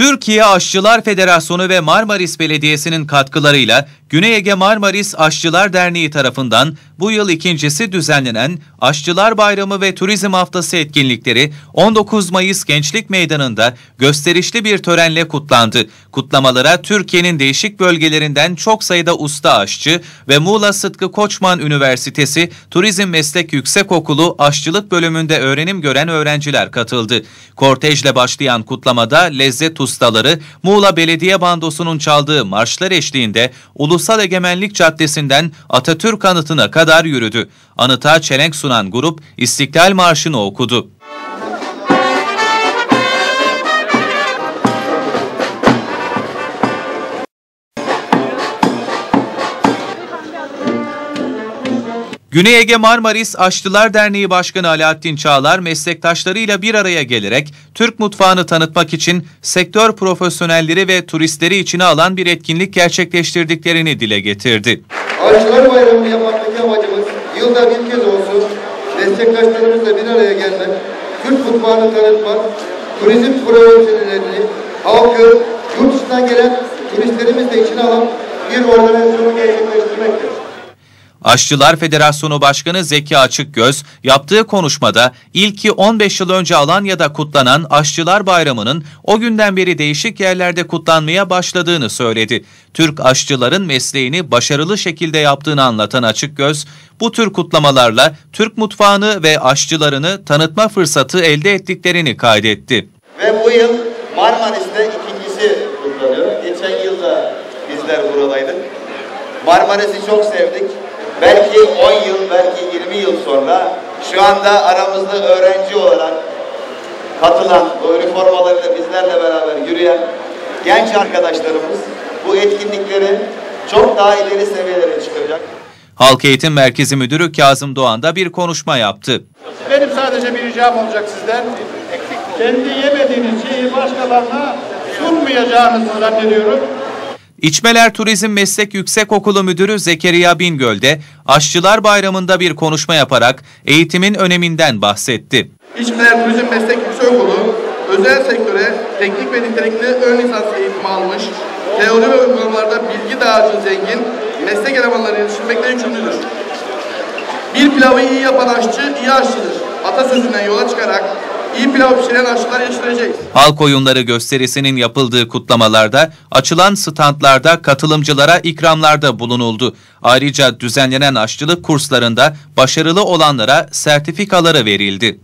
Türkiye Aşçılar Federasyonu ve Marmaris Belediyesi'nin katkılarıyla Güney Ege Marmaris Aşçılar Derneği tarafından bu yıl ikincisi düzenlenen Aşçılar Bayramı ve Turizm Haftası etkinlikleri 19 Mayıs Gençlik Meydanı'nda gösterişli bir törenle kutlandı. Kutlamalara Türkiye'nin değişik bölgelerinden çok sayıda usta aşçı ve Muğla Sıtkı Koçman Üniversitesi Turizm Meslek Yüksekokulu Aşçılık bölümünde öğrenim gören öğrenciler katıldı. Kortejle başlayan kutlamada lezzet ustaları Muğla Belediye Bandosu'nun çaldığı marşlar eşliğinde Ulusal Egemenlik Caddesi'nden Atatürk Anıtı'na kadar yürüdü. Anıta çelenk sunan grup İstiklal Marşı'nı okudu. Güney Ege Marmaris Aşçılar Derneği Başkanı Alaaddin Çağlar meslektaşlarıyla bir araya gelerek Türk mutfağını tanıtmak için sektör profesyonelleri ve turistleri içine alan bir etkinlik gerçekleştirdiklerini dile getirdi. Aşçılar Bayramı yapmaktaki amacımız yılda bir kez olsun meslektaşlarımızla bir araya gelmek, Türk mutfağını tanıtmak, turizm profesyonellerini, halkı, yurt dışından gelen turistlerimizle içine alan bir organizasyonu gerçekleştirmektir. Aşçılar Federasyonu Başkanı Zeki Açıkgöz yaptığı konuşmada ilki 15 yıl önce Alanya'da kutlanan Aşçılar Bayramı'nın o günden beri değişik yerlerde kutlanmaya başladığını söyledi. Türk aşçıların mesleğini başarılı şekilde yaptığını anlatan Açıkgöz, bu tür kutlamalarla Türk mutfağını ve aşçılarını tanıtma fırsatı elde ettiklerini kaydetti. Ve bu yıl Marmaris'te ikincisi kutlanıyor. Geçen yılda bizler buradaydık. Marmaris'i çok sevdik. Belki 10 yıl, belki 20 yıl sonra şu anda aramızda öğrenci olarak katılan, o üniformalarıyla bizlerle beraber yürüyen genç arkadaşlarımız bu etkinliklerin çok daha ileri seviyelere çıkacak. Halk Eğitim Merkezi Müdürü Kazım Doğan da bir konuşma yaptı. Benim sadece bir ricam olacak sizden. Kendi yemediğiniz şeyi başkalarına sunmayacağınızı zannediyorum. İçmeler Turizm Meslek Yüksekokulu Müdürü Zekeriya Bingöl de Aşçılar Bayramı'nda bir konuşma yaparak eğitimin öneminden bahsetti. İçmeler Turizm Meslek Yüksekokulu özel sektöre teknik ve nitelikli ön lisans eğitimi almış, teori ve uygulamalarda bilgi dağarcığı zengin, meslek elemanlarını yetiştirmekle yükümlüdür. Bir pilavı iyi yapan aşçı iyi aşçıdır. Atasözünden yola çıkarak iyi pilav pişiren aşçılar yetiştireceğiz. Halk oyunları gösterisinin yapıldığı kutlamalarda açılan standlarda katılımcılara ikramlarda bulunuldu. Ayrıca düzenlenen aşçılık kurslarında başarılı olanlara sertifikaları verildi.